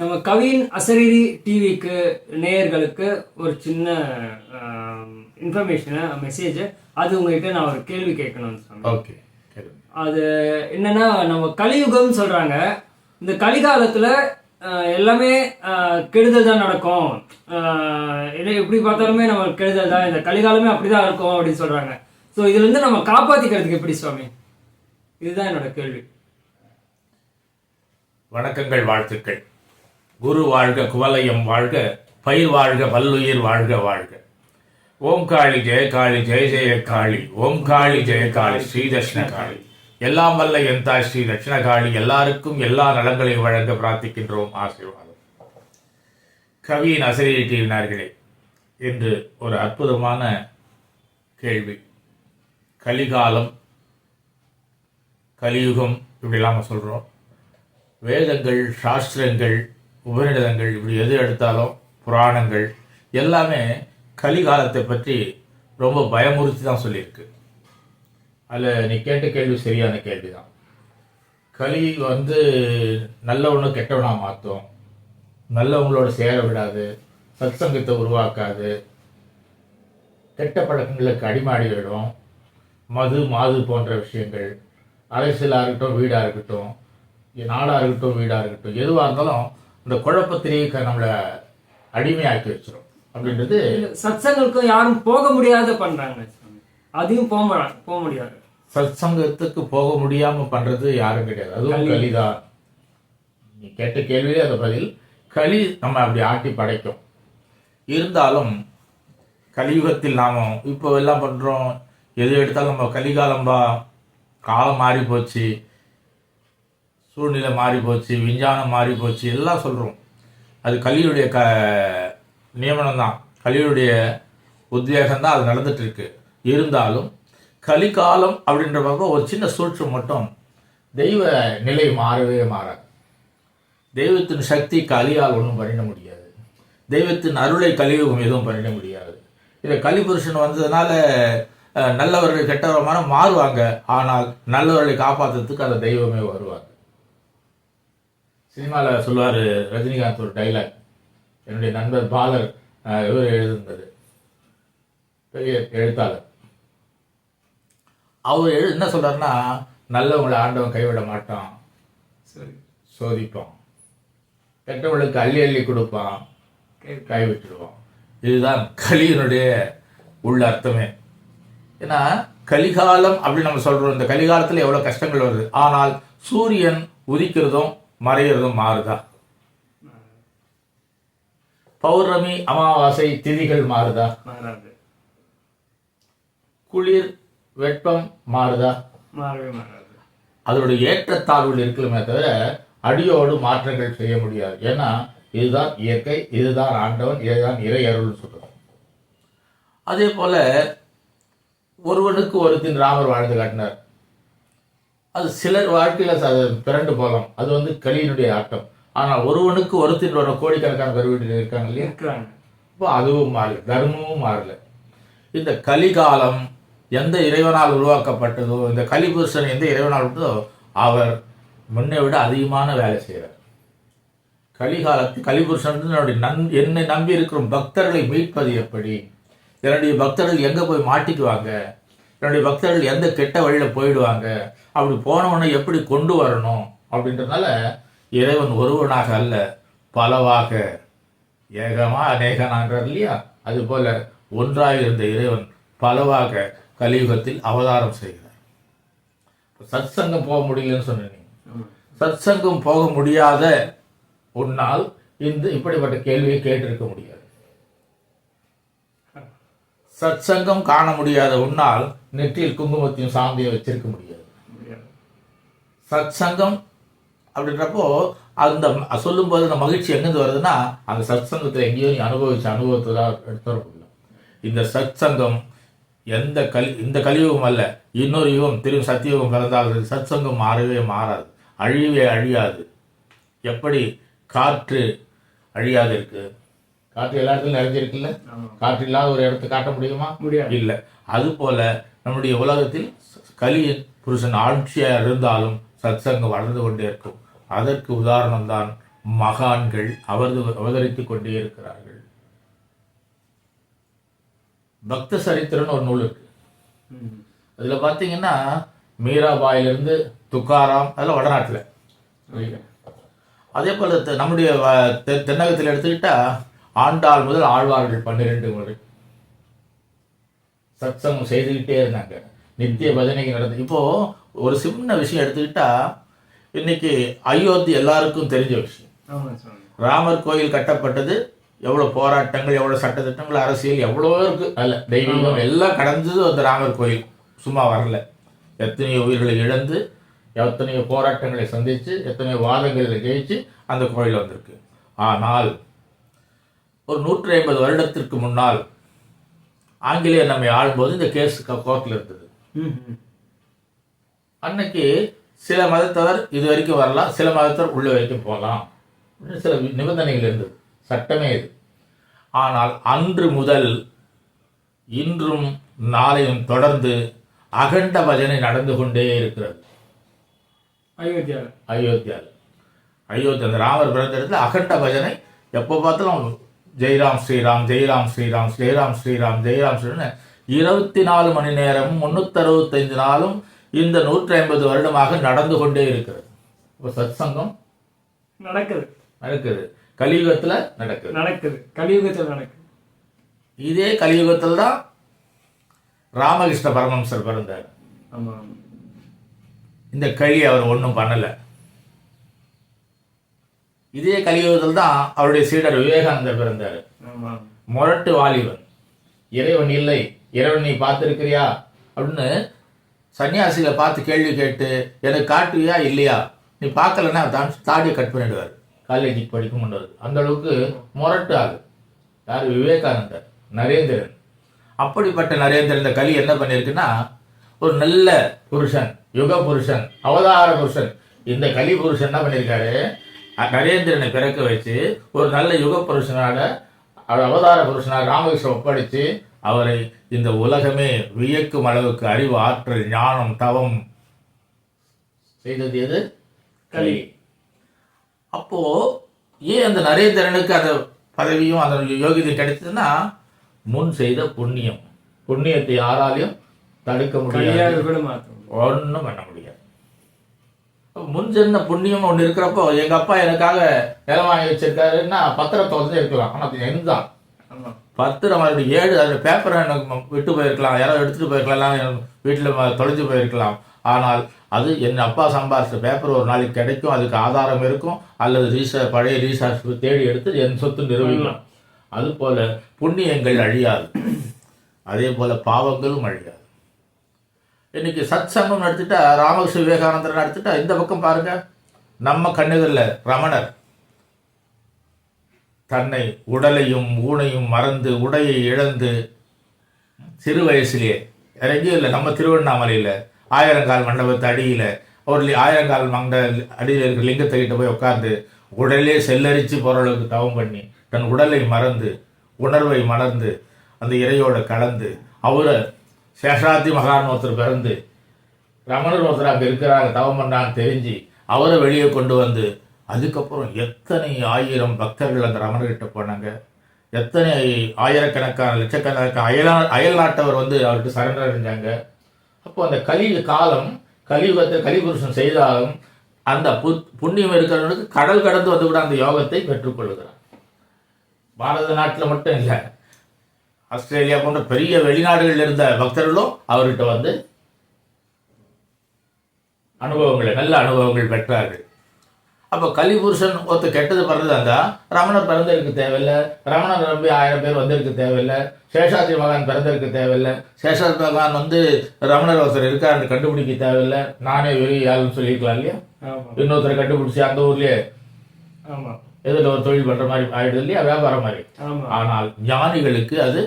நம்ம கவியின் அசரீரி டிவிக்கு நேயர்களுக்கு ஒரு சின்ன இன்ஃபர்மேஷனை மெசேஜ் அது உங்ககிட்ட நான் ஒரு கேள்வி கேட்கணும் சுவாமி ஓகே. அது என்னன்னா நம்ம கலியுகம்னு சொல்றாங்க. இந்த கலிகாலத்துல எல்லாமே கெடுதல் தான் நடக்கும். எப்படி பார்த்தாலுமே நம்ம கெடுதல் தான். இந்த கலிகாலமே அப்படிதான் இருக்கும் அப்படின்னு சொல்றாங்க. ஸோ இதுல இருந்து நம்ம காப்பாத்திக்கிறதுக்கு எப்படி சுவாமி? இதுதான் என்னோட கேள்வி. வணக்கங்கள் வாழ்த்துக்கள். குரு வாழ்க குவலயம் வாழ்க பயிர் வாழ்க பல்லுயிர் வாழ்க வாழ்க. ஓம் காளி ஜெய காளி ஜெய ஜெய காளி ஓம் காளி ஜெய காளி ஸ்ரீ தட்சிண காளி. எல்லாம் வல்ல என் தாய் ஸ்ரீ தட்சிண காளி. எல்லாருக்கும் எல்லா நலங்களையும் வழங்க பிரார்த்திக்கின்றோம் ஆசீர்வாதம். கவியின் அசரீட்டினார்களே என்று ஒரு அற்புதமான கேள்வி. கலிகாலம் கலியுகம் இப்படிலாம் சொல்கிறோம் வேதங்கள் சாஸ்திரங்கள் உபநிடதங்கள் இப்படி எது எடுத்தாலும் புராணங்கள் எல்லாமே கலிகாலத்தை பற்றி ரொம்ப பயமுறுத்தி தான் சொல்லியிருக்கு. அதில் நீ கேட்ட கேள்வி சரியான கேள்வி தான் களி வந்து நல்லவனும் கெட்டவனாக மாற்றும் நல்லவங்களோட சேர விடாது சத்சங்கத்தை உருவாக்காது. கெட்ட பழக்கங்களுக்கு அடிமாடிவிடும் மது மாது போன்ற விஷயங்கள். அரசியலாக இருக்கட்டும் வீடாக இருக்கட்டும் நாடாக இருக்கட்டும் வீடாக இருக்கட்டும் எதுவாக இருந்தாலும் இந்த குழப்பத்திலேயே நம்மளை அடிமையாக்கி வச்சிரும். அப்படின்றது சத்சங்களுக்கும் யாரும் போக முடியாத பண்றாங்க. அதையும் போக போக முடியாது. சத் சங்கத்துக்கு போக முடியாமல் பண்ணுறது யாரும் கிடையாது. அதுவும் களிதான் நீ கேட்ட கேள்வியே அந்த பதில். களி நம்ம அப்படி ஆட்டி படைக்கும். இருந்தாலும் கலியுகத்தில் நாம் இப்போ எல்லாம் பண்ணுறோம் எது எடுத்தாலும் நம்ம கலிகாலம்பா. காலம் மாறி போச்சு சூழ்நிலை மாறி போச்சு விஞ்ஞானம் மாறி போச்சு எல்லாம் சொல்கிறோம் அது கலியுடைய க நியமனம் தான் கலியுடைய உத்வேகம் தான் அது நடந்துகிட்ருக்கு இருந்தாலும் கலிகாலம் அப்படின்ற பக்கம் ஒரு சின்ன சூழ்ச்சி மட்டும் தெய்வ நிலை மாறவே மாறாது. தெய்வத்தின் சக்தி கலியால் ஒன்றும் பண்ணிட முடியாது. தெய்வத்தின் அருளை கலியுகம் எதுவும் பண்ணிட முடியாது. இதை கலிபுருஷன் வந்ததுனால நல்லவர்கள் கெட்டவரமான மாறுவாங்க. ஆனால் நல்லவர்களை காப்பாற்றுறதுக்கு அந்த தெய்வமே வருவாங்க. சினிமாவில் சொல்லுவார் ரஜினிகாந்த் ஒரு டைலாக் என்னுடைய நண்பர் பாலர் இவர் எழுதுனது. பெரிய எழுத்தாளர். அவர் எழு என்ன சொல்றாருன்னா நல்லவங்களை ஆண்டவன் கைவிட மாட்டான். சரி. சோதிப்பான். கெட்டவங்களுக்கு அள்ளி அள்ளி கொடுப்பான். கைவிட்டுடுவான். இதுதான் கலியினுடைய உள்ள அர்த்தமே. ஏன்னா கலிகாலம் அப்படின்னு நம்ம சொல்றோம். இந்த கலிகாலத்தில் எவ்வளோ கஷ்டங்கள் வருது. ஆனால் சூரியன் உதிக்கிறதும் மறையிறதும் மாறுதா? பௌர்ணமி அமாவாசை திதிகள் மாறுதா? குளிர் வெப்பம் மாறாது? அதனுடைய ஏற்றத்தாழ்வுகள் இருக்கலுமே தவிர அடியோடு மாற்றங்கள் செய்ய முடியாது. ஏன்னா இதுதான் இயற்கை இதுதான் ஆண்டவன் இதுதான் இறை அருள்னு சொல்றோம். அதே போல ஒருவனுக்கு ஒருத்தின் ராமர் வாழ்ந்து காட்டினார். அது சிலர் வாழ்க்கையில ச- பிறண்டு போகலாம். அது வந்து கலியினுடைய ஆட்டம். ஆனால் ஒருவனுக்கு ஒருத்தின் ஒரு கோடிக்கணக்கான பேர் வீட்டில் இருக்காங்க இல்லையா? இருக்கிறாங்க இப்போ அதுவும் மாறல. தர்மமும் மாறல. இந்த கலிகாலம் எந்த இறைவனால் உருவாக்கப்பட்டதோ இந்த கலிபுருஷன் எந்த இறைவனால் விட்டதோ அவர் முன்னை விட அதிகமான வேலை செய்கிறார் கலிகாலத்தில் கலிபுருஷன் என்னுடைய நன் என்னை நம்பி இருக்கிற பக்தர்களை மீட்பது எப்படி? என்னுடைய பக்தர்கள் எங்கே போய் மாட்டிக்குவாங்க? என்னுடைய பக்தர்கள் எந்த கெட்ட வழியில் போயிடுவாங்க? அப்படி போனவனை எப்படி கொண்டு வரணும்? அப்படின்றதுனால இறைவன் ஒருவனாக அல்ல பலவாக ஏகமா அநேகனான்றார் இல்லையா? அதுபோல ஒன்றாக இருந்த இறைவன் பலவாக கலியுகத்தில் அவதாரம் செய்கிறார். சத்சங்கம் போக முடியலன்னு சொன்னீங்க சத்சங்கம் போக முடியாத உன்னால் இந்த இப்படிப்பட்ட கேள்வியை கேட்டிருக்க முடியாது. சத்சங்கம் காண முடியாத உன்னால் நெற்றியில் குங்குமத்தையும் சாந்தியும் வச்சிருக்க முடியாது. சத்சங்கம் அப்படின்றப்போ அந்த சொல்லும்போது அந்த மகிழ்ச்சி எங்கேருந்து வருதுன்னா அந்த சத்சங்கத்தை எங்கேயோ நீ அனுபவிச்ச அனுபவத்தை தான் எடுத்து வர முடியும். இந்த சத் சங்கம் எந்த கலி இந்த கலியுகம் அல்ல இன்னொரு யுகம் திரும்பி சத்தியுகம் பிறந்தால் சத் சங்கம் மாறவே மாறாது. அழிவே அழியாது. எப்படி காற்று அழியாது இருக்குது காற்று எல்லா இடத்துலையும் நிறைஞ்சிருக்குல்ல. காற்று இல்லாத ஒரு இடத்தை காட்ட முடியுமா? முடியாது. இல்லை. அதுபோல நம்முடைய உலகத்தில் கலியின் புருஷன் ஆட்சியாக இருந்தாலும் சத்சங்கம் வளர்ந்து கொண்டே இருக்கும். அதற்கு உதாரணம் தான் மகான்கள் அவரது அவதரித்துக் கொண்டே இருக்கிறார்கள். பக்த சரித்திரம்னு ஒரு நூல் இருக்கு. அதுல பார்த்தீங்கன்னா மீராபாயிலிருந்து துக்காராம் அதெல்லாம் வடநாட்டில். அதே போல நம்முடைய தென்னகத்தில் எடுத்துக்கிட்டா ஆண்டாள் முதல் ஆழ்வார்கள் பன்னிரெண்டு முறை சத்சங்கம் செய்துக்கிட்டே இருந்தாங்க. நித்திய பஜனைக்கு நடந்து இப்போ ஒரு சின்ன விஷயம் எடுத்துக்கிட்டா இன்னைக்கு அயோத்தி எல்லாருக்கும் தெரிஞ்ச விஷயம். ராமர் கோயில் கட்டப்பட்டது எவ்வளவு போராட்டங்கள் எவ்வளவு சட்டத்திட்டங்கள் அரசியல் எவ்வளவோ இருக்கு. அல்ல தெய்வீகம் எல்லாம் கடந்தது அந்த ராமர் கோயில். சும்மா வரல. எத்தனையோ உயிர்களை இழந்து எத்தனையோ போராட்டங்களை சந்திச்சு எத்தனையோ வாதங்களில் ஜெயிச்சு அந்த கோயில் வந்திருக்கு. ஆனால் ஒரு நூற்றி ஐம்பது வருடத்திற்கு முன்னால் ஆங்கிலேயர் நம்மை ஆளும்போது இந்த கேஸ் கோர்ட்டில் இருந்தது. அன்னைக்கு சில மதத்தவர் இது வரைக்கும் வரலாம் சில மதத்தவர் உள்ள வரைக்கும் போகலாம் சில நிபந்தனைகள் இருந்தது. சட்டமே இது. ஆனால் அன்று முதல் இன்றும் நாளையும் தொடர்ந்து அகண்ட பஜனை நடந்து கொண்டே இருக்கிறது. அயோத்தியால அயோத்தியாவில். அயோத்தி அந்த ராமர் பிறந்த இடத்துல அகண்ட பஜனை எப்போ பார்த்தாலும் ஜெய்ராம் ஸ்ரீராம் ஜெய்ராம் ஸ்ரீராம் ஜெய்ராம் ஸ்ரீராம் ஜெய்ராம் ஸ்ரீராம் இருபத்தி நாலு மணி நேரம் முன்னூத்தி நாளும் இந்த நூற்றி ஐம்பது வருடமாக நடந்து கொண்டே இருக்கிறது. இப்போ சத்சங்கம் நடக்குது. நடக்குது. கலியுகத்துல நடக்குது. நடக்குது. கலியுகத்தில் நடக்குது. இதே கலியுகத்தில் தான் ராமகிருஷ்ண பரமஹம்சர் பிறந்தார். இந்த களி அவர் ஒன்றும் பண்ணல. இதே கலியுகத்தில் தான் அவருடைய சீடர் விவேகானந்தர் பிறந்தார். முரட்டு வாலிபன். இறைவன் இல்லை இறைவன் நீ பார்த்துருக்கிறியா? அப்படின்னு சன்னியாசிகளை பார்த்து கேள்வி கேட்டு எனக்கு காட்டுவியா இல்லையா? நீ பார்க்கலன்னா தான் தாடியை கட் பண்ணிடுவார். காலேஜுக்கு படிக்கும் முன்னது அந்த அளவுக்கு முரட்டு ஆளு. யார்? விவேகானந்தர் நரேந்திரன். அப்படிப்பட்ட நரேந்திரன் இந்த கலி என்ன பண்ணியிருக்குன்னா ஒரு நல்ல புருஷன் யுக புருஷன் அவதார புருஷன். இந்த கலி புருஷன் என்ன பண்ணியிருக்காரு நரேந்திரனை பிறக்க வச்சு ஒரு நல்ல யுக புருஷனாக அவர் அவதார புருஷனாக ராமகிருஷ்ணன் ஒப்படைச்சு அவரை இந்த உலகமே வியக்கும் அளவுக்கு அறிவு ஆற்றல் ஞானம் தவம் செய்தது எது? கலி. அப்போ ஏன் அந்த நரேந்திரனுக்கு அந்த பதவியும் அந்த யோகியதையும் கிடைச்சதுன்னா முன் செய்த புண்ணியம். புண்ணியத்தை யாராலையும் தடுக்க முடியாது. ஒன்றும் பண்ண முடியாது. அப்ப முன் சென்ன புண்ணியம் ஒன்று இருக்கிறப்போ எங்க அப்பா எனக்காக நிலம் வாங்கி வச்சிருக்காருன்னா பத்திரத்தை வந்து இருக்கலாம். ஆனால் அது எந்தான் ஆமா. பத்திரம் மறுபடியும் ஏழு அதில் பேப்பரை எனக்கு விட்டு போயிருக்கலாம். யாரோ எடுத்துட்டு போயிருக்கலாம் வீட்டில் தொலைஞ்சு போயிருக்கலாம். ஆனால் அது என் அப்பா சம்பாரிச்ச பேப்பர் ஒரு நாளைக்கு கிடைக்கும். அதுக்கு ஆதாரம் இருக்கும். அல்லது ரீசா பழைய ரீசார்ஜ் தேடி எடுத்து என் சொத்து நிரூபிக்கலாம் அது போல புண்ணியங்கள் அழியாது. அதே போல பாவங்களும் அழியாது. இன்னைக்கு சத் சங்கம் நடத்திட்டா ராமகிருஷ்ண விவேகானந்தர் நடத்திட்டா இந்த பக்கம் பாருங்க. நம்ம கண்ணுகளில் ரமணர். தன்னை உடலையும் ஊனையும் மறந்து உடையை இழந்து சிறு வயசுலேயே எங்கேயும் இல்லை நம்ம திருவண்ணாமலையில் ஆயிரங்கால் மண்டபத்து அடியில் ஒரு ஆயிரங்கால் மண்ட அடியில் இருக்கிற லிங்கத்தை கிட்ட போய் உட்காந்து உடலே செல்லரித்து போகிற அளவுக்கு தவம் பண்ணி தன் உடலை மறந்து உணர்வை மறந்து அந்த இறையோட கலந்து அவரை சேஷாத்தி மகான் ஒருத்தர் பிறந்து ரமணர் ஒருத்தர் அங்கே இருக்கிறாங்க தவம் பண்ணான்னு தெரிஞ்சு அவரை வெளியே கொண்டு வந்து அதுக்கப்புறம் எத்தனை ஆயிரம் பக்தர்கள் அந்த ரமணர்கிட்ட போனாங்க? எத்தனை ஆயிரக்கணக்கான லட்சக்கணக்கான அயலா அயல் நாட்டவர் வந்து அவர்கிட்ட சரண்டர் அடைஞ்சாங்க? அப்போ அந்த கலி காலம் கலியுகத்தை கலிபுருஷன் செய்தாலும் அந்த பு புண்ணியம் இருக்கிறவனுக்கு கடல் கடந்து வந்து கூட அந்த யோகத்தை பெற்றுக்கொள்கிறான் பாரத நாட்டில் மட்டும் இல்லை ஆஸ்திரேலியா போன்ற பெரிய வெளிநாடுகளில் இருந்த பக்தர்களும் அவர்கிட்ட வந்து அனுபவங்களை நல்ல அனுபவங்கள் பெற்றார்கள். அப்போ கலிபுருஷன் ஒருத்தர் கெட்டது பிறந்ததா இருந்தா ரமணர் பிறந்திருக்கு தேவையில்லை. ரமணர் நம்பி ஆயிரம் பேர் வந்திருக்க தேவையில்லை. சேஷாத்ரி மகான் பிறந்திருக்க தேவையில்லை. சேஷாத்ரி மகான் வந்து ரமணர் ஒருத்தர் இருக்காருன்னு கண்டுபிடிக்க தேவையில்லை. நானே வெளியே ஆளுன்னு சொல்லியிருக்கலாம் இல்லையா? இன்னொருத்தரை கண்டுபிடிச்சி அந்த ஊர்லயே ஆமா. எதில் ஒரு தொழில் பண்ற மாதிரி ஆயிடுது இல்லையா? வியாபாரம் மாதிரி. ஆனால் ஞானிகளுக்கு அது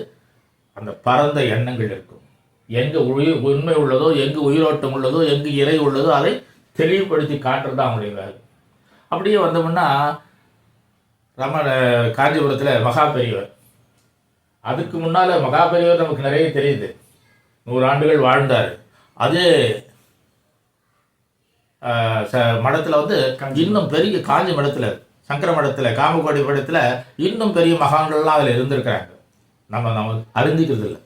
அந்த பரந்த எண்ணங்கள் இருக்கும். எங்கே உயிர் உண்மை உள்ளதோ எங்கு உயிரோட்டம் உள்ளதோ எங்கு இறை உள்ளதோ அதை தெளிவுபடுத்தி காட்டுறது அவங்களுடைய வேலை. அப்படியே வந்தோம்னா ரமண காஞ்சிபுரத்தில் மகா பெரியவர். அதுக்கு முன்னால் மகா பெரியவர் நமக்கு நிறைய தெரியுது. நூறு ஆண்டுகள் வாழ்ந்தார். அதே மடத்துல வந்து இன்னும் பெரிய காஞ்சி மடத்துல சங்கர மடத்துல காமகோடி மடத்துல இன்னும் பெரிய மகான்கள்லாம் அதில் இருந்திருக்கிறாங்க. நம்ம நம்ம அறிஞ்சிக்கிறது இல்லை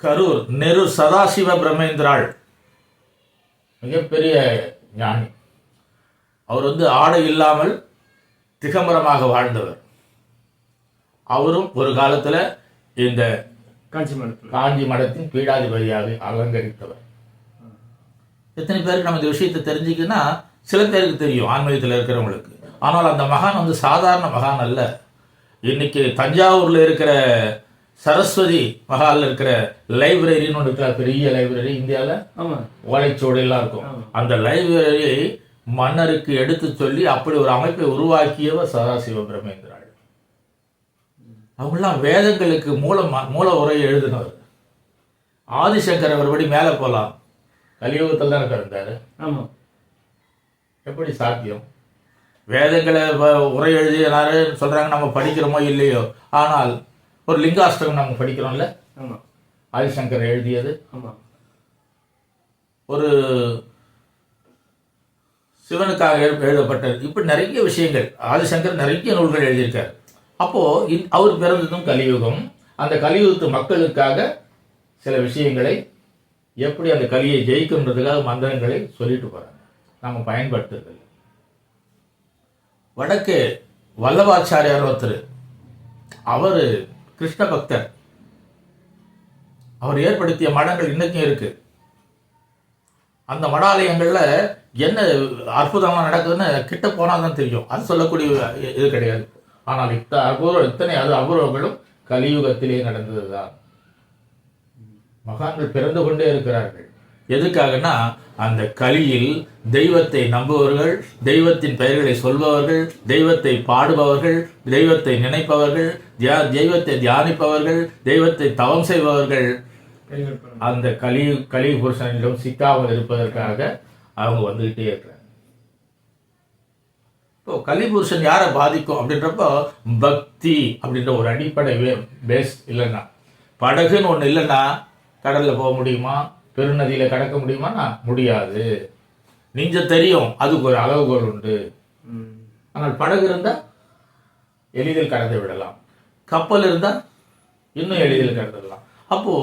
கரூர் நெரு சதாசிவ பிரம்மேந்திராள். மிகப்பெரிய ஞானி. அவர் வந்து ஆடை இல்லாமல் திகம்பரமாக வாழ்ந்தவர். அவரும் ஒரு காலத்துல இந்த காஞ்சி மடத்தில். காஞ்சி மடத்தின் பீடாதிபதியாக அலங்கரித்தவர். எத்தனை பேருக்கு நம்ம இந்த விஷயத்தை தெரிஞ்சுக்கின்னா சில பேருக்கு தெரியும் ஆன்மீகத்தில் இருக்கிறவங்களுக்கு. ஆனால் அந்த மகான் வந்து சாதாரண மகான் அல்ல. இன்னைக்கு தஞ்சாவூர்ல இருக்கிற சரஸ்வதி மகால்ல இருக்கிற லைப்ரரின்னு ஒன்று இருக்கிற பெரிய லைப்ரரி இந்தியாவில் எல்லாம் இருக்கும். அந்த லைப்ரரியை மன்னருக்கு எடுத்து சொல்லி அப்படி ஒரு அமைப்பை உருவாக்கியவர் சதாசிவ பிரம்மேந்திராள் அவங்களாம் வேதங்களுக்கு மூலம் மூல உரை எழுதினவர். ஆதிசங்கர் அவர்படி மேலே போகலாம் கலியுகத்தில் தான் இருந்தார் ஆமாம் எப்படி சாத்தியம்? வேதங்களை வ- உரை எழுதினாரு சொல்றாங்க நம்ம படிக்கிறோமோ இல்லையோ? ஆனால் ஒரு லிங்காஷ்டகம் நம்ம படிக்கிறோம்ல? ஆமாம் ஆதிசங்கர் எழுதியது. ஆமாம் ஒரு சிவனுக்காக எழு- எழுதப்பட்டது. இப்படி நிறைய விஷயங்கள் ஆதிசங்கர் நிறைய நூல்கள் எழுதியிருக்கார். அப்போ இந்- அவர் பிறந்ததும் கலியுகம். அந்த கலியுகத்து மக்களுக்காக சில விஷயங்களை எப்படி அந்த கலியை ஜெயிக்குன்றதுக்காக மந்திரங்களை சொல்லிட்டு போறாங்க. நாம பயன்படுத்துறது வடக்கு வல்லபாச்சாரியார் ஒருத்தர். அவர் கிருஷ்ண பக்தர். அவர் ஏற்படுத்திய மடங்கள் இன்னைக்கும் இருக்கு. அந்த மடாலயங்களில் என்ன அற்புதமா நடக்குதுன்னு கிட்ட போனால் தான் தெரியும். அது சொல்லக்கூடிய இது கிடையாது. ஆனால் இத்த அபூர்வம் இத்தனை அது அபூர்வங்களும் கலியுகத்திலே நடந்ததுதான். மகான்கள் பிறந்து கொண்டே இருக்கிறார்கள். எதுக்காகனா அந்த கலியில் தெய்வத்தை நம்புபவர்கள் தெய்வத்தின் பெயர்களை சொல்பவர்கள் தெய்வத்தை பாடுபவர்கள் தெய்வத்தை நினைப்பவர்கள் தியா- தெய்வத்தை தியானிப்பவர்கள் தெய்வத்தை தவம் செய்பவர்கள். அந்த கலி கலி புருஷனிடம் சிக்காமல் இருப்பதற்காக அவங்க வந்துகிட்டே இருக்கிறாங்க. இப்போ கலிபுருஷன் யாரை பாதிக்கும் அப்படின்றப்போ பக்தி அப்படின்ற ஒரு அடிப்படை பேஸ் இல்லைன்னா. படகுன்னு ஒன்று இல்லைன்னா கடலில் போக முடியுமா? பெருநதியில கடக்க முடியுமான்னா முடியாது. நீஞ்ச தெரியும் அதுக்கு ஒரு அளவுகோல் உண்டு. ஆனால் படகு இருந்தா எளிதில் கடந்து விடலாம். கப்பல் இருந்தா இன்னும் எளிதில் கடந்துடலாம் அப்போ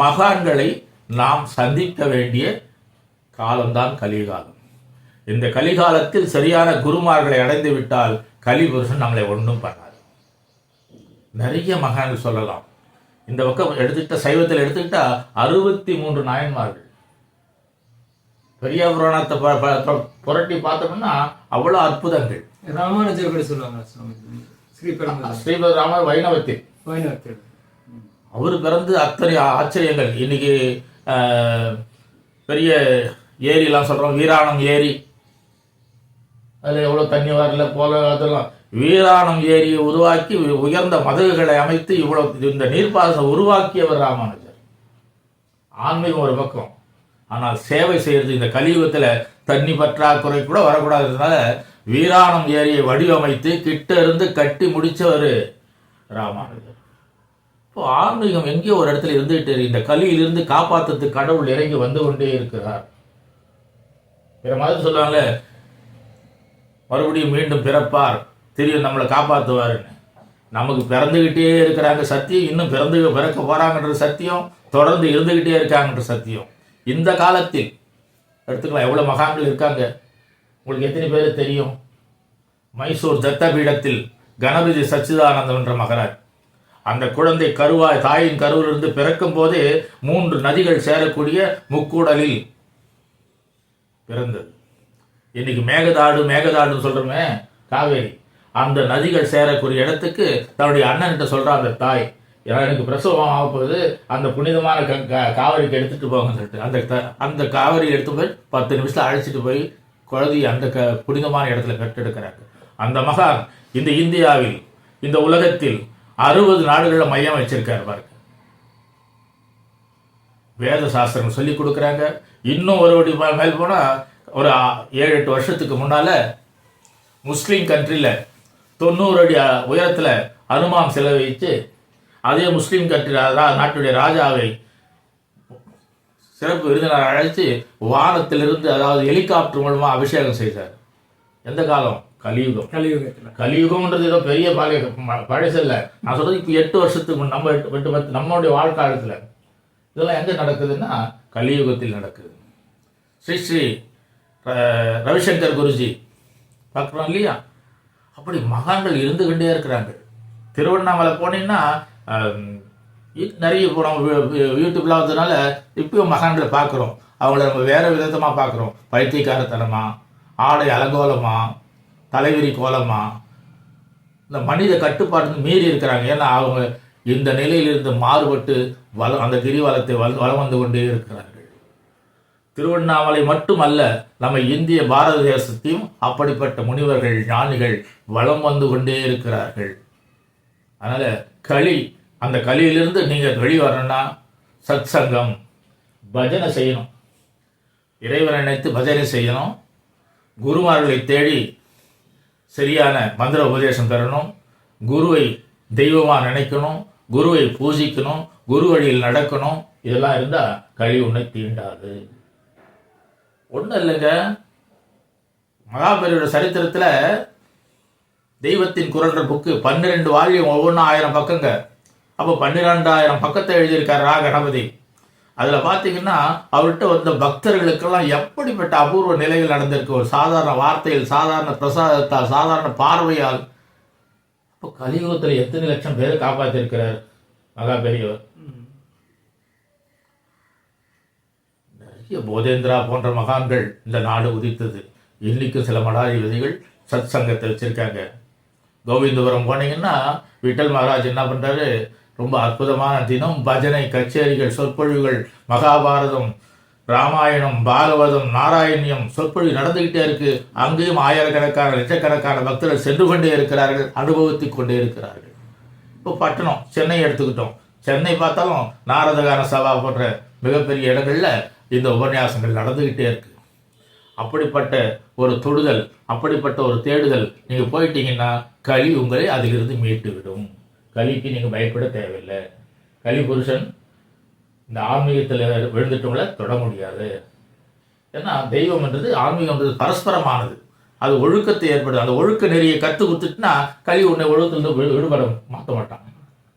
மகான்களை நாம் சந்திக்க வேண்டிய காலம்தான் கலிகாலம். இந்த கலிகாலத்தில் சரியான குருமார்களை அடைந்து விட்டால் கலிபுருஷன் நம்மளை ஒன்றும் பண்ணாது. நிறைய மகான்கள் சொல்லலாம். இந்த பக்கம் எடுத்துக்கிட்ட சைவத்தில் எடுத்துக்கிட்டா அறுபத்தி மூன்று நாயன்மார்கள். பெரிய புராணத்தை புரட்டி பார்த்தோம்னா அவ்வளோ அற்புதங்கள். ராமானுஜர் கூட சொல்லுவாங்க சுவாமி ஸ்ரீபெரும்புதூர் ஸ்ரீபத் ராமர் வைணவத்தில் வைணவத்தில் அவர் பிறந்து அத்தனை ஆச்சரியங்கள். இன்னைக்கு பெரிய ஏரிலாம் சொல்றோம் வீராணம் ஏரி. அதில் எவ்வளோ தண்ணி வரல போல அதெல்லாம். வீராணம் ஏரியை உருவாக்கி உயர்ந்த மதகுகளை அமைத்து இவ்வளோ இந்த நீர்ப்பாசனம் உருவாக்கியவர் ராமானுஜர். ஆன்மீகம் ஒரு பக்கம். ஆனால் சேவை செய்யறது இந்த கலியுகத்தில் தண்ணி பற்றாக்குறை கூட வரக்கூடாதுனால வீராணம் ஏரியை வடிவமைத்து கிட்ட இருந்து கட்டி முடித்தவர் ராமானுஜர். இப்போ ஆன்மீகம் எங்கேயோ ஒரு இடத்துல இருந்துகிட்டு இந்த கலியிலிருந்து காப்பாற்றுறதுக்கு கடவுள் இறங்கி வந்து கொண்டே இருக்கிறார். பிற மாதிரி சொல்லுவாங்கல்ல மறுபடியும் மீண்டும் பிறப்பார். தெரியும் நம்மளை காப்பாற்றுவாருன்னு நமக்கு பிறந்துக்கிட்டே இருக்கிறாங்க சத்தியம் இன்னும் பிறந்து பிறக்க போகிறாங்கன்ற சத்தியம் தொடர்ந்து இருந்துக்கிட்டே இருக்காங்கன்ற சத்தியம். இந்த காலத்தில் எடுத்துக்கலாம் எவ்வளோ மகான்கள் இருக்காங்க? உங்களுக்கு எத்தனை பேர் தெரியும்? மைசூர் தத்த பீடத்தில் கணபதி சச்சிதானந்தம் என்ற மகராஜ். அந்த குழந்தை கருவாய் தாயின் கருவிலிருந்து பிறக்கும் போதே மூன்று நதிகள் சேரக்கூடிய முக்கூடலில் பிறந்தது. இன்னைக்கு மேகதாடு மேகதாடுன்னு சொல்கிறோமே காவேரி. அந்த நதிகள் சேரக்கூடிய இடத்துக்கு தன்னுடைய அண்ணன்கிட்ட சொல்றா அந்த தாய் எனக்கு பிரசவம் ஆக போகுது. அந்த புனிதமான க- காவிரிக்கு எடுத்துட்டு போங்க சொல்லிட்டு அந்த த- அந்த காவிரி எடுத்து போய் பத்து நிமிஷத்தில் அழைச்சிட்டு போய் குழந்தையை அந்த க புனிதமான இடத்துல கட்டெடுக்கிறாங்க. அந்த மகான் இந்த இந்தியாவில் இந்த உலகத்தில் அறுபது நாடுகளில் மையம் வச்சிருக்காரு பாருங்க. வேத சாஸ்திரம் சொல்லி கொடுக்குறாங்க. இன்னும் ஒரு படி மே- மேல் போனால் ஒரு ஏழு எட்டு வருஷத்துக்கு முன்னால் முஸ்லீம் கண்ட்ரியில் தொண்ணூறு அடி உயரத்தில் அனுமான் சிலை வச்சு அதே முஸ்லீம் ரா- நாட்டுடைய ராஜாவை சிறப்பு விருந்தினர் அழைச்சு வானத்திலிருந்து அதாவது ஹெலிகாப்டர் மூலமாக அபிஷேகம் செய்தார். எந்த காலம்? கலியுகம். கலியுகத்துல. கலியுகம்ன்றது ஏதோ பெரிய பழைய பழசு இல்லை. நான் சொல்றது இப்போ எட்டு வருஷத்துக்கு முன் நம்ம எட்டு எட்டு பத்து நம்மளுடைய வாழ்க்காலத்தில் இதெல்லாம் எங்கே நடக்குதுன்னா கலியுகத்தில் நடக்குது. ஸ்ரீ ஸ்ரீ ரவிசங்கர் குருஜி. பார்க்குறோம் இல்லையா? அப்படி மகான்கள் இருந்து கொண்டே இருக்கிறாங்க. திருவண்ணாமலை போனீங்கன்னா நிறைய இப்போ நம்ம யூடியூப்லாம் வந்ததுனால இப்பயும் மகான்களை பார்க்குறோம். அவங்கள நம்ம வேறு விதத்தமாக பார்க்குறோம். பைத்தியக்காரத்தனமாக ஆடை அலங்கோலமா தலைவிரி கோலமா. இந்த மனித கட்டுப்பாடு மீறி இருக்கிறாங்க. ஏன்னா அவங்க இந்த நிலையிலிருந்து மாறுபட்டு வள அந்த கிரிவலத்தை வள வளம் வந்து கொண்டே இருக்கிறார்கள். திருவண்ணாமலை மட்டுமல்ல நம்ம இந்திய பாரத தேசத்தையும் அப்படிப்பட்ட முனிவர்கள் ஞானிகள் வளம் வந்து கொண்டே இருக்கிறார்கள். அதனால் களி அந்த களியிலிருந்து நீங்கள் வெளிவரணும்னா சத் சங்கம் பஜனை செய்யணும். இறைவனை நினைத்து பஜனை செய்யணும். குருமார்களை தேடி சரியான மந்திர உபதேசம் தரணும். குருவை தெய்வமாக நினைக்கணும். குருவை பூஜிக்கணும். குரு வழியில் நடக்கணும். இதெல்லாம் இருந்தால் கழி உன்னை தீண்டாது. ஒன்றும் இல்லைங்க. மகாபலியோட சரித்திரத்தில் தெய்வத்தின் குரல்ற புக்கு. பன்னிரெண்டு வால்யூம் ஒவ்வொன்றும் ஆயிரம் பக்கங்க. அப்போ பன்னிரெண்டாயிரம் பக்கத்தை எழுதியிருக்கார் ரா கணபதி. அதில் பார்த்தீங்கன்னா அவர்கிட்ட வந்த பக்தர்களுக்கெல்லாம் எப்படிப்பட்ட அபூர்வ நிலைகள் நடந்திருக்கு? ஒரு சாதாரண வார்த்தையில் சாதாரண பிரசாதத்தால் சாதாரண பார்வையால். இப்போ கலியுகத்தில் எத்தனை லட்சம் பேரை காப்பாற்றிருக்கிறார் மகா பெரியவர் நிறைய போதேந்திரா போன்ற மகான்கள் இந்த நாடு உதித்தது. இன்னைக்கு சில மடாதிபதிகள் சத் சங்கத்தை வச்சிருக்காங்க. கோவிந்தபுரம் போனீங்கன்னா விட்டல் மகாராஜ் என்ன பண்றாரு? ரொம்ப அற்புதமான தினம் பஜனை கச்சேரிகள் சொற்பொழிவுகள் மகாபாரதம் ராமாயணம் பாகவதம் நாராயணியம் சொற்பொழிவு நடந்துகிட்டே இருக்கு. அங்கேயும் ஆயிரக்கணக்கான லட்சக்கணக்கான பக்தர்கள் சென்று கொண்டே இருக்கிறார்கள் அனுபவித்துக் கொண்டே இருக்கிறார்கள். இப்போ பட்டணம் சென்னை எடுத்துக்கிட்டோம். சென்னை பார்த்தாலும் நாரதகான சபா போன்ற மிகப்பெரிய இடங்களில் இந்த உபன்யாசங்கள் நடந்துக்கிட்டே இருக்கு. அப்படிப்பட்ட ஒரு தொடுதல் அப்படிப்பட்ட ஒரு தேடுதல் நீங்க போயிட்டீங்கன்னா களி உங்களை அதிலிருந்து மீட்டு விடும் களிக்கு நீங்க பயப்பட தேவையில்லை. களி புருஷன் இந்த ஆன்மீகத்தில் விழுந்துட்டவங்கள தொட முடியாது. ஏன்னா தெய்வம்ன்றது ஆன்மீகம்ன்றது பரஸ்பரமானது. அது ஒழுக்கத்தை ஏற்படுது அந்த ஒழுக்க நெறியை கற்று கொடுத்துட்டுனா களி உன்னை ஒழுக்கத்திலிருந்து விடுபட மாற்ற மாட்டான்.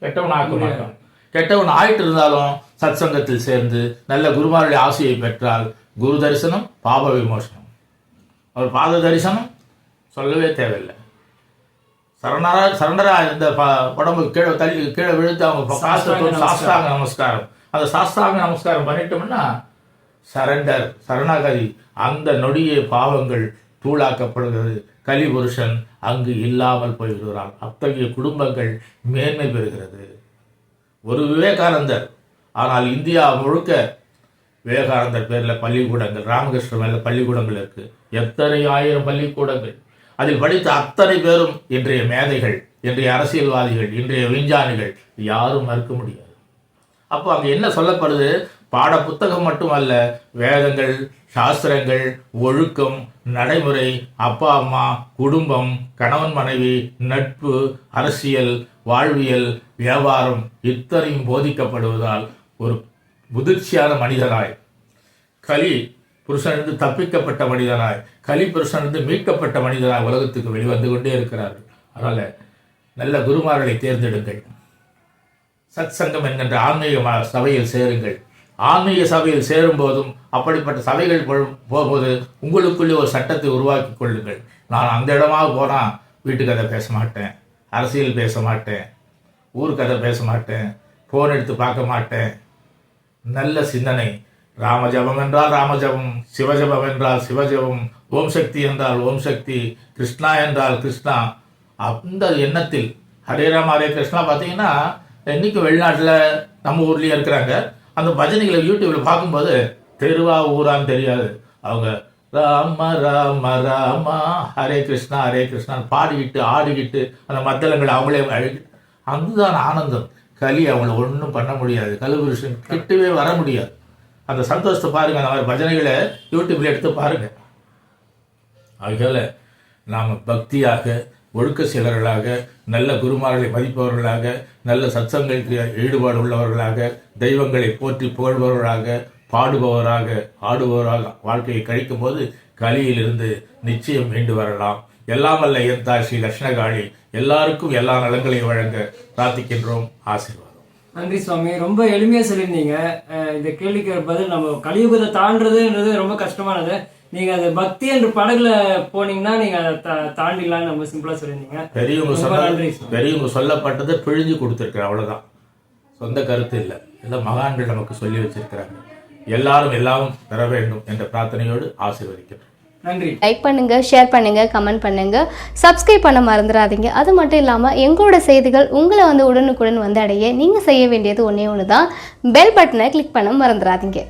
கெட்டவன் ஆக்க மாட்டான். கெட்டவன் ஆயிட்டு இருந்தாலும் சத்சங்கத்தில் சேர்ந்து நல்ல குருமாருடைய ஆசையை பெற்றால் குரு தரிசனம் பாப விமோசனம். அவர் பாத தரிசனம் சொல்லவே தேவையில்லை. சரணரா சரணரா இந்த ப- உடம்பு கீழே தள்ளி கீழே விழுத்து அவங்க காசை சாஸ்தாங்க நமஸ்காரம். அந்த சாஸ்தாங்க நமஸ்காரம் பண்ணிட்டோம்னா சரண்டர் சரணாகதி அந்த நொடியே பாவங்கள் தூளாக்கப்படுகிறது. கலிபுருஷன் அங்கு இல்லாமல் போய்விடுகிறான். அத்தகைய குடும்பங்கள் மேன்மை பெறுகிறது. ஒரு விவேகானந்தர். ஆனால் இந்தியா முழுக்க விவேகானந்தர் பேரில் பள்ளிக்கூடங்கள் ராமகிருஷ்ணன் மேல பள்ளிக்கூடங்கள் இருக்கு. எத்தனை ஆயிரம் பள்ளிக்கூடங்கள். அதில் படித்த அத்தனை பேரும் இன்றைய மேதைகள் இன்றைய அரசியல்வாதிகள் இன்றைய விஞ்ஞானிகள் யாரும் மறுக்க முடியாது. அப்போ அங்கே என்ன சொல்லப்படுது? பாட புத்தகம் மட்டுமல்ல வேதங்கள் சாஸ்திரங்கள் ஒழுக்கம் நடைமுறை அப்பா அம்மா குடும்பம் கணவன் மனைவி நட்பு அரசியல் வாழ்வியல் வியாபாரம் இத்தனையும் போதிக்கப்படுவதால் ஒரு முதிர்ச்சியான மனிதனாய். கலி புருஷனிருந்து தப்பிக்கப்பட்ட மனிதனாய். கலி புருஷனிருந்து மீட்கப்பட்ட மனிதனாய் உலகத்துக்கு வெளிவந்து கொண்டே இருக்கிறார்கள். அதனால் நல்ல குருமார்களை தேர்ந்தெடுங்கள். சத் சங்கம் என்கின்ற ஆன்மீக ம- சபையில் சேருங்கள். ஆன்மீக சபையில் சேரும் போதும் அப்படிப்பட்ட சபைகள் போகும்போது உங்களுக்குள்ளே ஒரு சட்டத்தை உருவாக்கி கொள்ளுங்கள். நான் அந்த இடமாக போனால் வீட்டுக்கதை பேச மாட்டேன். அரசியல் பேச மாட்டேன். ஊர் கதை பேச மாட்டேன். ஃபோன் எடுத்து பார்க்க மாட்டேன். நல்ல சிந்தனை. ராமஜபம் என்றால் ராமஜபம் சிவஜபம் என்றால் சிவஜபம் ஓம் சக்தி என்றால் ஓம் சக்தி கிருஷ்ணா என்றால் கிருஷ்ணா. அந்த எண்ணத்தில் ஹரே ராம ஹரே கிருஷ்ணா பார்த்தீங்கன்னா இன்னைக்கு வெளிநாட்டில் நம்ம ஊர்லேயே இருக்கிறாங்க. அந்த பஜனைகளை யூடியூப்பில் பார்க்கும்போது தெருவா ஊரான்னு தெரியாது. அவங்க ராம ராம ராமா. ஹரே கிருஷ்ணா ஹரே கிருஷ்ணா. பாடிக்கிட்டு ஆடிக்கிட்டு அந்த மத்தளங்களை அவங்களே அழு- அதுதான் ஆனந்தம். கலி அவங்கள ஒன்றும் பண்ண முடியாது. கலிபுருஷன் கிட்டவே வர முடியாது. அந்த சந்தோஷத்தை பாருங்க அந்த மாதிரி பஜனைகளை யூடியூப்ல எடுத்து பாருங்க. ஆகையால நாம் பக்தியாக ஒழுக்க சிலர்களாக நல்ல குருமார்களை மதிப்பவர்களாக நல்ல சத்சங்களுக்கு ஈடுபாடு உள்ளவர்களாக தெய்வங்களை போற்றி புகழ்பவர்களாக பாடுபவராக ஆடுபவராக வாழ்க்கையை கழிக்கும் போது கலியிலிருந்து நிச்சயம் மீண்டு வரலாம். எல்லாம் வல்ல என் தாய் ஸ்ரீ லட்சுணகாளி எல்லாருக்கும் எல்லா நலங்களையும் வழங்க பிரார்த்திக்கின்றோம். ஆசீர்வாதம். நன்றி சுவாமி. ரொம்ப எளிமையா சொல்லியிருந்தீங்க. இந்த கேள்விக்கு பதில் நம்ம கலியுகத்தை தாண்டதுன்றது ரொம்ப கஷ்டமானது. நீங்க அது பக்தி என்ற படகுல போனீங்கன்னா நீங்க அதை தா- தாண்டிடலாம்னு ரொம்ப சிம்பிளா சொல்லியிருந்தீங்க. பெரியவங்க சார். பெரியவங்க சொல்லப்பட்டதை பிழிஞ்சு கொடுத்துருக்குற அவ்வளவுதான். சொந்த கருத்து இல்லை. எல்லாம் மகான்கள் நமக்கு சொல்லி வச்சிருக்கிறாங்க. எல்லாரும் எல்லாம் பெற வேண்டும் என்ற பிரார்த்தனையோடு ஆசீர்வதிக்கிறேன். நன்றி. லைக் பண்ணுங்க ஷேர் பண்ணுங்க கமெண்ட் பண்ணுங்க. சப்ஸ்கிரைப் பண்ண மறந்துடாதீங்க அது மட்டும் இல்லாமல் எங்களோட செய்திகள் உங்களை வந்து உடனுக்குடன் வந்து அடைய நீங்கள் செய்ய வேண்டியது ஒன்றே ஒன்று தான் பெல் பட்டனை கிளிக் பண்ண மறந்துடாதீங்க